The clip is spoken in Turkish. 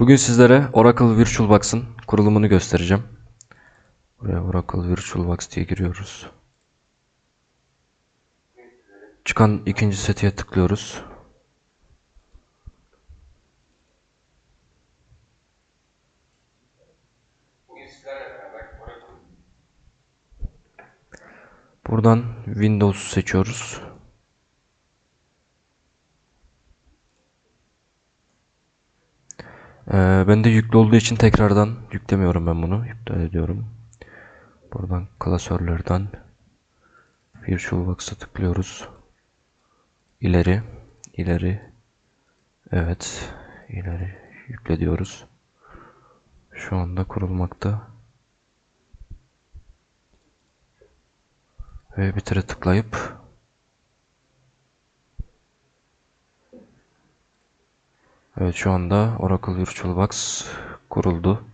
Bugün sizlere Oracle VirtualBox'ın kurulumunu göstereceğim. Buraya Oracle VirtualBox diye giriyoruz. Çıkan ikinci setiye tıklıyoruz. Buradan Windows'u seçiyoruz. Ee, ben de yüklü olduğu için tekrardan yüklemiyorum ben bunu. İptal ediyorum. Buradan klasörlerden VirtualBox'a tıklıyoruz. İleri, ileri. Evet, ileri yükle diyoruz. Şu anda kurulmakta. Ve bitire tıklayıp Evet şu anda Oracle VirtualBox kuruldu.